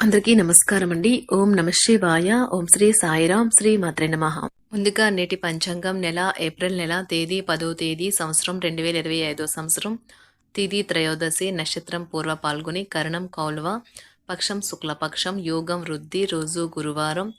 అందరికీ నమస్కారం అండి ఓం నమ శివాయ. ఓం శ్రీ సాయిరాం శ్రీ మాత్రే నమ. ముందుగా నేటి పంచాంగం నెల ఏప్రిల్ నెల తేదీ పదో తేదీ సంవత్సరం రెండు వేల ఇరవై ఐదో సంవత్సరం. తిథి త్రయోదశి నక్షత్రం పూర్వ పాల్గొని కరణం కౌల్వ పక్షం శుక్లపక్షం యోగం వృద్ధి రోజు గురువారం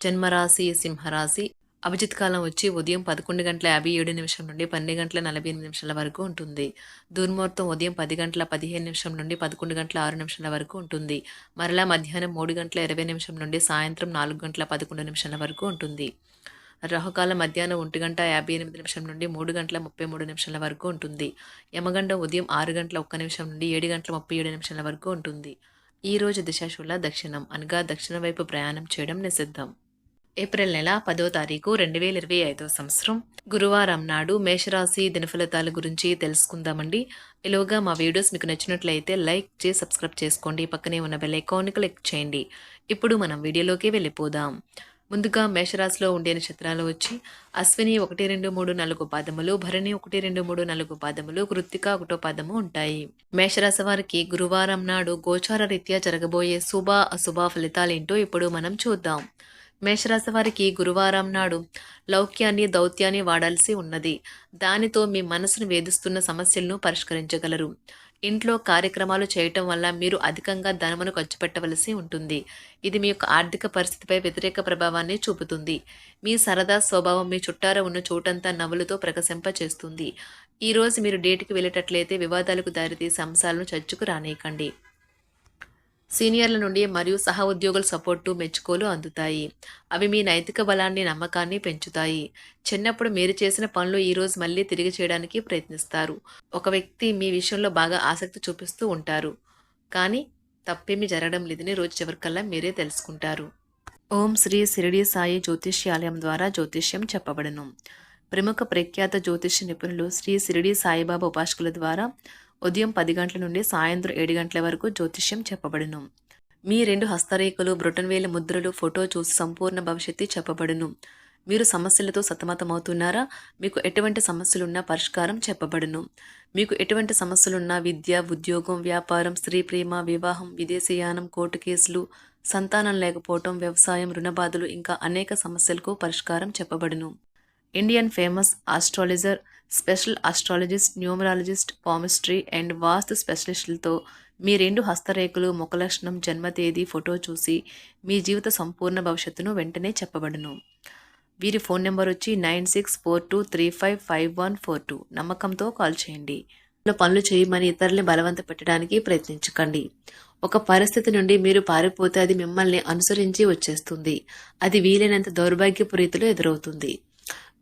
జన్మరాశి సింహరాశి అభిజిత్ కాలం వచ్చి ఉదయం పదకొండు గంటల యాభై ఏడు నిమిషం నుండి పన్నెండు గంటల నలభై ఎనిమిది నిమిషాల వరకు ఉంటుంది. దుర్ముహూర్తం ఉదయం పది గంటల పదిహేను నిమిషం నుండి పదకొండు గంటల ఆరు నిమిషాల వరకు ఉంటుంది. మరలా మధ్యాహ్నం మూడు గంటల ఇరవై నిమిషం నుండి సాయంత్రం నాలుగు గంటల పదకొండు నిమిషాల వరకు ఉంటుంది. రాహుకాలం మధ్యాహ్నం ఒంటి గంట యాభై ఎనిమిది నిమిషం నుండి మూడు గంటల ముప్పై మూడు నిమిషాల వరకు ఉంటుంది. యమగండం ఉదయం ఆరు గంటల ఒక్క నిమిషం నుండి ఏడు గంటల ముప్పై ఏడు నిమిషాల వరకు ఉంటుంది. ఈ రోజు దిశాశూల దక్షిణం అనగా దక్షిణ వైపు ప్రయాణం చేయడం నిషిద్ధం. ఏప్రిల్ నెల పదో తారీఖు రెండు వేల ఇరవై ఐదో సంవత్సరం. గురువారం నాడు మేషరాశి దినఫలితాల గురించి తెలుసుకుందామండి. ఇలాగా మా వీడియోస్ మీకు నచ్చినట్లయితే లైక్ చేసి సబ్స్క్రైబ్ చేసుకోండి. పక్కనే ఉన్న బెల్ ఐకాన్ క్లిక్ చేయండి. ఇప్పుడు మనం వీడియోలోకి వెళ్ళిపోదాం. ముందుగా మేషరాశిలో ఉండే నక్షత్రాలు వచ్చి అశ్విని ఒకటి రెండు మూడు నాలుగు పాదములు భరణి ఒకటి రెండు మూడు నాలుగు పాదములు కృత్తిక ఒకటో పాదము ఉంటాయి. మేషరాశి వారికి గురువారం నాడు గోచార రీత్యా జరగబోయే శుభ అశుభ ఫలితాలేంటో ఇప్పుడు మనం చూద్దాం. మేషరాశి వారికి గురువారం నాడు లౌక్యాన్ని దౌత్యాన్ని వాడాల్సి ఉన్నది. దానితో మీ మనసును వేధిస్తున్న సమస్యలను పరిష్కరించగలరు. ఇంట్లో కార్యక్రమాలు చేయటం వల్ల మీరు అధికంగా ధనమును ఖర్చు పెట్టవలసి ఉంటుంది. ఇది మీ యొక్క ఆర్థిక పరిస్థితిపై వ్యతిరేక ప్రభావాన్ని చూపుతుంది. మీ సరదా స్వభావం మీ చుట్టార ఉన్న చోటంతా నవ్వులతో ప్రకశింప చేస్తుంది. ఈరోజు మీరు డేట్కి వెళ్ళేటట్లయితే వివాదాలకు దారితీసే అంశాలను చర్చకు రానియకండి. సీనియర్ల నుండి మరియు సహ ఉద్యోగుల సపోర్టు మెచ్చుకోలు అందుతాయి. అవి మీ నైతిక బలాన్ని నమ్మకాన్ని పెంచుతాయి. చిన్నప్పుడు మీరు చేసిన పనులు ఈరోజు మళ్ళీ తిరిగి చేయడానికి ప్రయత్నిస్తారు. ఒక వ్యక్తి మీ విషయంలో బాగా ఆసక్తి చూపిస్తూ ఉంటారు. కానీ తప్పేమీ జరగడం లేదని రోజు చివరికల్లా మీరే తెలుసుకుంటారు. ఓం శ్రీ శిరిడి సాయి జ్యోతిష్యాలయం ద్వారా జ్యోతిష్యం చెప్పబడను. ప్రముఖ ప్రఖ్యాత జ్యోతిష్య నిపుణులు శ్రీ శిరిడి సాయిబాబా ఉపాసకుల ద్వారా ఉదయం పది గంటల నుండి సాయంత్రం ఏడు గంటల వరకు జ్యోతిష్యం చెప్పబడును. మీ రెండు హస్తరేఖలు బ్రొటన్వేల ముద్రలు ఫోటో చూసి సంపూర్ణ భవిష్యత్తు చెప్పబడును. మీరు సమస్యలతో సతమతమవుతున్నారా? మీకు ఎటువంటి సమస్యలున్నా పరిష్కారం చెప్పబడును. మీకు ఎటువంటి సమస్యలున్నా విద్య ఉద్యోగం వ్యాపారం స్త్రీ ప్రేమ వివాహం విదేశీయానం కోర్టు కేసులు సంతానం లేకపోవటం వ్యవసాయం రుణబాధలు ఇంకా అనేక సమస్యలకు పరిష్కారం చెప్పబడును. Indian famous astrologer special astrologist numerologist palmistry and Vastu స్పెషలిస్టులతో మీ రెండు హస్తరేఖలు ముఖలక్షణం జన్మ తేదీ ఫోటో చూసి మీ జీవిత సంపూర్ణ భవిష్యత్తును వెంటనే చెప్పబడును. వీరి ఫోన్ నెంబర్ వచ్చి nine six four two three five five one four two. నమ్మకంతో కాల్ చేయండి. పనులు చేయమని ఇతరుల్ని బలవంత పెట్టడానికి ప్రయత్నించకండి. ఒక పరిస్థితి నుండి మీరు పారిపోతే అది మిమ్మల్ని అనుసరించి వచ్చేస్తుంది. అది వీలైనంత దౌర్భాగ్యపు రీతిలో ఎదురవుతుంది.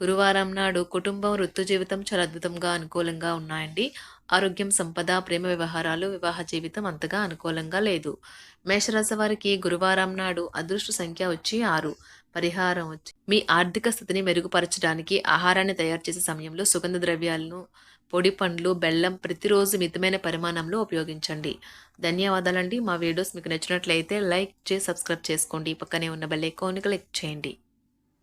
గురువారం నాడు కుటుంబం వృత్తి జీవితం చాలా అద్భుతంగా అనుకూలంగా ఉన్నాయండి. ఆరోగ్యం సంపద ప్రేమ వ్యవహారాలు వివాహ జీవితం అంతగా అనుకూలంగా లేదు. మేషరాశి వారికి గురువారం నాడు అదృష్ట సంఖ్య వచ్చి ఆరు. పరిహారం వచ్చి మీ ఆర్థిక స్థితిని మెరుగుపరచడానికి ఆహారాన్ని తయారు చేసే సమయంలో సుగంధ ద్రవ్యాలను పొడి పండ్లు బెల్లం ప్రతిరోజు మితమైన పరిమాణంలో ఉపయోగించండి. ధన్యవాదాలండి. మా వీడియోస్ మీకు నచ్చినట్లయితే లైక్ చేసి సబ్స్క్రైబ్ చేసుకోండి. పక్కనే ఉన్న బెల్ ఐకాన్ క్లిక్ చేయండి.